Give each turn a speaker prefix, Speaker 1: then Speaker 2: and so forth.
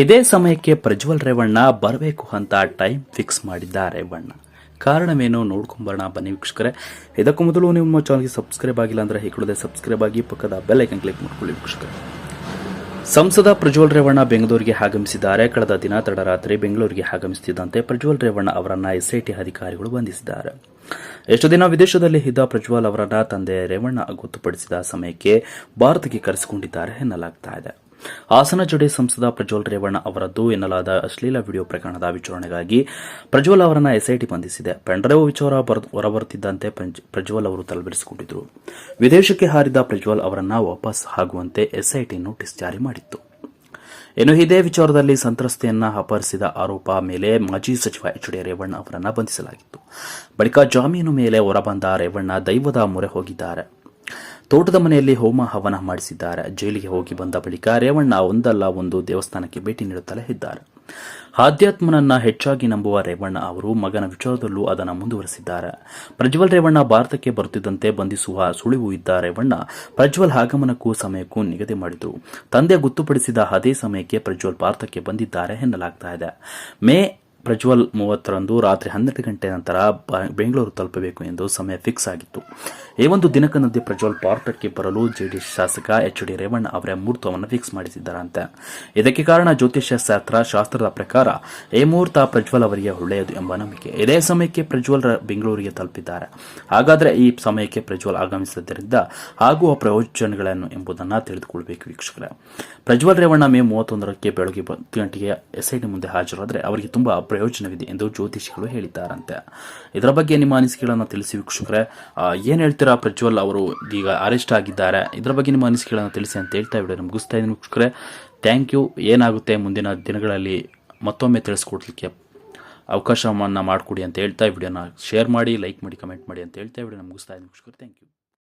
Speaker 1: ಇದೇ ಸಮಯಕ್ಕೆ ಪ್ರಜ್ವಲ್ ರೇವಣ್ಣ ಬರಬೇಕು ಅಂತ ಟೈಮ್ ಫಿಕ್ಸ್ ಮಾಡಿದ್ದ ರೇವಣ್ಣ. ಕಾರಣವೇನು ನೋಡ್ಕೊಂಬರೋಣ ಬನ್ನಿ ವೀಕ್ಷಕರೇ. ಇದಕ್ಕೂ ಮೊದಲು ನಿಮ್ಮ ಚಾನಲ್ಗೆ ಸಬ್ಸ್ಕ್ರೈಬ್ ಆಗಿಲ್ಲ ಅಂದರೆ ಈ ಸಬ್ಸ್ಕ್ರೈಬ್ ಆಗಿ ಪಕ್ಕದ ಬೆಲ್ ಐಕನ್ ಕ್ಲಿಕ್ ಮಾಡ್ಕೊಳ್ಳಿ ವೀಕ್ಷಕರೇ. ಸಂಸದ ಪ್ರಜ್ವಲ್ ರೇವಣ್ಣ ಬೆಂಗಳೂರಿಗೆ ಆಗಮಿಸಿದ್ದಾರೆ. ಕಳೆದ ದಿನ ತಡರಾತ್ರಿ ಬೆಂಗಳೂರಿಗೆ ಆಗಮಿಸುತ್ತಿದ್ದಂತೆ ಪ್ರಜ್ವಲ್ ರೇವಣ್ಣ ಅವರನ್ನ ಎಸ್ಐಟಿ ಅಧಿಕಾರಿಗಳು ಬಂಧಿಸಿದ್ದಾರೆ. ಎಷ್ಟು ದಿನ ವಿದೇಶದಲ್ಲಿ ಇದ್ದ ಪ್ರಜ್ವಲ್ ಅವರನ್ನ ತಂದೆ ರೇವಣ್ಣ ಗೊತ್ತುಪಡಿಸಿದ ಸಮಯಕ್ಕೆ ಭಾರತಕ್ಕೆ ಕರೆಸಿಕೊಂಡಿದ್ದಾರೆ ಎನ್ನಲಾಗ್ತಾ ಇದೆ. ಹಾಸನ ಜಡೆ ಸಂಸದ ಪ್ರಜ್ವಲ್ ರೇವಣ್ಣ ಅವರದ್ದು ಎನ್ನಲಾದ ಅಶ್ಲೀಲ ವಿಡಿಯೋ ಪ್ರಕರಣದ ವಿಚಾರಣೆಗಾಗಿ ಪ್ರಜ್ವಲ್ ಅವರನ್ನ ಎಸ್ಐಟಿ ಬಂಧಿಸಿದೆ. ಪೆಂಡ್ರೈವ್ ವಿಚಾರ ಬರ್- ಹೊರಬರುತ್ತಿದ್ದಂತೆ ಪ್ರಜ್ವಲ್ ಅವರು ತಲೆಬರಿಸಿಕೊಂಡಿದ್ದರು ವಿದೇಶಕ್ಕೆ ಹಾರಿದ ಪ್ರಜ್ವಲ್ ಅವರನ್ನ ವಾಪಸ್ ಆಗುವಂತೆ ಎಸ್ಐಟಿ ನೋಟಿಸ್ ಜಾರಿ ಮಾಡಿತ್ತು. ಇನ್ನು ಇದೇ ವಿಚಾರದಲ್ಲಿ ಸಂತ್ರಸ್ತೆಯನ್ನ ಅಪಹರಿಸಿದ ಆರೋಪ ಮೇಲೆ ಮಾಜಿ ಸಚಿವ ಎಚ್ ಡಿ ರೇವಣ್ಣ ಅವರನ್ನು ಬಂಧಿಸಲಾಗಿತ್ತು. ಬಳಿಕ ಜಾಮೀನು ಮೇಲೆ ಹೊರಬಂದ ರೇವಣ್ಣ ದೈವದ ಮೊರೆ ಹೋಗಿದ್ದಾರೆ. ತೋಟದ ಮನೆಯಲ್ಲಿ ಹೋಮ ಹವನ ಮಾಡಿಸಿದ್ದಾರೆ. ಜೈಲಿಗೆ ಹೋಗಿ ಬಂದ ಬಳಿಕ ರೇವಣ್ಣ ಒಂದಲ್ಲ ಒಂದು ದೇವಸ್ಥಾನಕ್ಕೆ ಭೇಟಿ ನೀಡುತ್ತಲೇ ಇದ್ದಾರೆ. ಆಧ್ಯಾತ್ಮನನ್ನ ಹೆಚ್ಚಾಗಿ ನಂಬುವ ರೇವಣ್ಣ ಅವರು ಮಗನ ವಿಚಾರದಲ್ಲೂ ಅದನ್ನು ಮುಂದುವರೆಸಿದ್ದಾರೆ. ಪ್ರಜ್ವಲ್ ರೇವಣ್ಣ ಭಾರತಕ್ಕೆ ಬರುತ್ತಿದ್ದಂತೆ ಬಂಧಿಸುವ ಸುಳಿವು ಇದ್ದ ರೇವಣ್ಣ ಪ್ರಜ್ವಲ್ ಆಗಮನಕ್ಕೂ ಸಮಯಕ್ಕೂ ನಿಗದಿ ಮಾಡಿತು ತಂದೆ ಗೊತ್ತುಪಡಿಸಿದ ಅದೇ ಸಮಯಕ್ಕೆ ಪ್ರಜ್ವಲ್ ಭಾರತಕ್ಕೆ ಬಂದಿದ್ದಾರೆ ಎನ್ನಲಾಗ್ತಾ ಇದೆ. ಮೇ ಪ್ರಜ್ವಲ್ ಮೂವತ್ತರಂದು ರಾತ್ರಿ ಹನ್ನೆರಡು ಗಂಟೆ ನಂತರ ಬೆಂಗಳೂರು ತಲುಪಬೇಕು ಎಂದು ಸಮಯ ಫಿಕ್ಸ್ ಆಗಿತ್ತು. ಈ ಒಂದು ದಿನಕ್ಕನಂತೆ ಪ್ರಜ್ವಲ್ ಭಾರತಕ್ಕೆ ಬರಲು ಜೆಡಿಎಸ್ ಶಾಸಕ ಎಚ್ ಡಿ ರೇವಣ್ಣ ಅವರ ಮುಹೂರ್ತವನ್ನು ಫಿಕ್ಸ್ ಮಾಡಿಸಿದ್ದಾರಂತೆ. ಇದಕ್ಕೆ ಕಾರಣ ಜ್ಯೋತಿಷ್ಯ ಶಾಸ್ತ್ರ ಶಾಸ್ತ್ರದ ಪ್ರಕಾರ ಈ ಮುಹೂರ್ತ ಪ್ರಜ್ವಲ್ ಅವರಿಗೆ ಒಳ್ಳೆಯದು ಎಂಬ ನಂಬಿಕೆ. ಇದೇ ಸಮಯಕ್ಕೆ ಪ್ರಜ್ವಲ್ ಬೆಂಗಳೂರಿಗೆ ತಲುಪಿದ್ದಾರೆ. ಹಾಗಾದರೆ ಈ ಸಮಯಕ್ಕೆ ಪ್ರಜ್ವಲ್ ಆಗಮಿಸಿದ್ದರಿಂದ ಆಗುವ ಪ್ರಯೋಜನಗಳನ್ನು ಎಂಬುದನ್ನು ತಿಳಿದುಕೊಳ್ಳಬೇಕು ವೀಕ್ಷಕರೇ. ಪ್ರಜ್ವಲ್ ರೇವಣ್ಣ ಮೇ ಮೂವತ್ತೊಂದರಕ್ಕೆ ಬೆಳಗ್ಗೆ ಹತ್ತು ಗಂಟೆಗೆ ಎಸ್ಐಟಿ ಮುಂದೆ ಹಾಜರಾದರೆ ಅವರಿಗೆ ತುಂಬಾ ಪ್ರಯೋಜನವಿದೆ ಎಂದು ಜ್ಯೋತಿಷಿಗಳು ಹೇಳಿದ್ದಾರಂತೆ. ಇದರ ಬಗ್ಗೆ ನಿಮ್ಮ ಅನಿಸಿಕೆಗಳನ್ನು ತಿಳಿಸಿ ವೀಕ್ಷಕರೇ. ಏನ್ ಹೇಳ್ತೀರಾ ಪ್ರಜ್ವಲ್ ಅವರು ಈಗ ಅರೆಸ್ಟ್ ಆಗಿದ್ದಾರೆ. ಇದರ ಬಗ್ಗೆ ನಿಮ್ಮ ಅನಿಸಿಕೆಗಳನ್ನು ತಿಳಿಸಿ ಅಂತ ಹೇಳ್ತಾ ವಿಡಿಯೋ ಮುಗಿಸ್ತಾ ಇದ್ದೀನಿ ವೀಕ್ಷಕರೇ. ಥ್ಯಾಂಕ್ ಯು ಏನಾಗುತ್ತೆ ಮುಂದಿನ ದಿನಗಳಲ್ಲಿ ಮತ್ತೊಮ್ಮೆ ತಿಳಿಸ್ಕೊಡ್ಲಿಕ್ಕೆ ಅವಕಾಶವನ್ನು ಮಾಡಿಕೊಡಿ ಅಂತ ಹೇಳ್ತಾ ವಿಡಿಯೋನ ಶೇರ್ ಮಾಡಿ ಲೈಕ್ ಮಾಡಿ ಕಮೆಂಟ್ ಮಾಡಿ ಅಂತ ಹೇಳ್ತಾ ವಿಡಿಯೋನ ಮುಗಿಸ್ತಾ ಇದ್ದೀನಿ ವೀಕ್ಷಕರೇ. Thank you